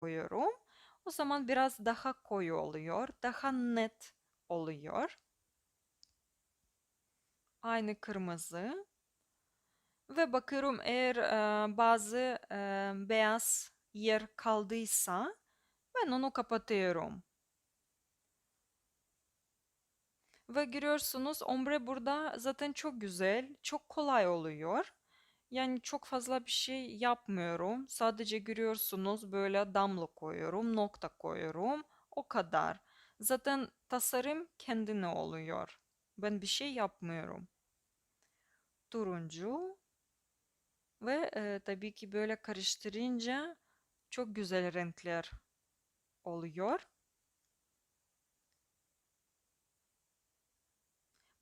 koyuyorum. O zaman biraz daha koyu oluyor, daha net oluyor. Aynı kırmızı. Ve bakıyorum eğer e, bazı e, beyaz yer kaldıysa ben onu kapatıyorum. Ve görüyorsunuz ombre burada zaten çok güzel, çok kolay oluyor. Yani çok fazla bir şey yapmıyorum. Sadece görüyorsunuz böyle damla koyuyorum, nokta koyuyorum. O kadar. Zaten tasarım kendine oluyor. Ben bir şey yapmıyorum. Turuncu ve e, tabii ki böyle karıştırınca çok güzel renkler oluyor.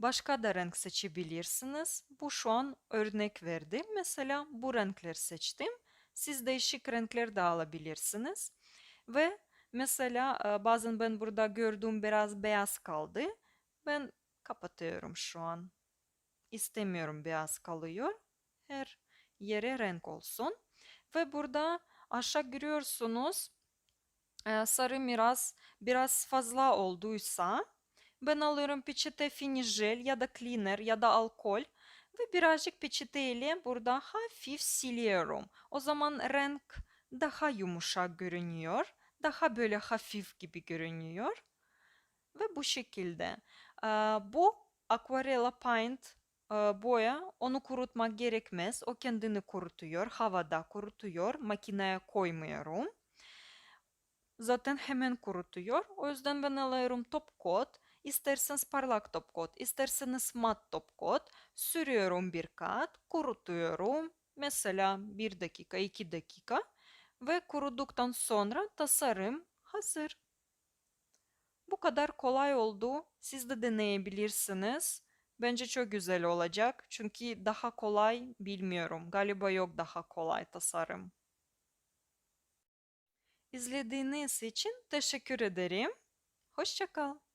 Başka da renk seçebilirsiniz. Bu şu an örnek verdim. Mesela bu renkleri seçtim. Siz değişik renkler de alabilirsiniz. Ve mesela e, bazen ben burada gördüğüm biraz beyaz kaldı. Ben kapatıyorum şu an. İstemiyorum beyaz kalıyor. Her yere renk olsun. Ve burada aşağı görüyorsunuz e, sarı biraz biraz fazla olduysa ben alıyorum peçete finish jel ya da cleaner ya da alkol ve birazcık peçeteyle burada hafif siliyorum. O zaman renk daha yumuşak görünüyor. Daha böyle hafif gibi görünüyor. Ve bu şekilde. Bu Aquarella Paint boya onu kurutmak gerekmez. O kendini kurutuyor. Havada kurutuyor. Makineye koymuyorum. Zaten hemen kurutuyor. O yüzden ben alıyorum top coat. İsterseniz parlak top coat, isterseniz mat top coat. Sürüyorum bir kat, kurutuyorum. Mesela bir dakika, iki dakika. Ve kuruduktan sonra tasarım hazır. Bu kadar kolay oldu. Siz de deneyebilirsiniz. Bence çok güzel olacak. Çünkü daha kolay bilmiyorum. Galiba yok daha kolay tasarım. İzlediğiniz için teşekkür ederim. Hoşça kal.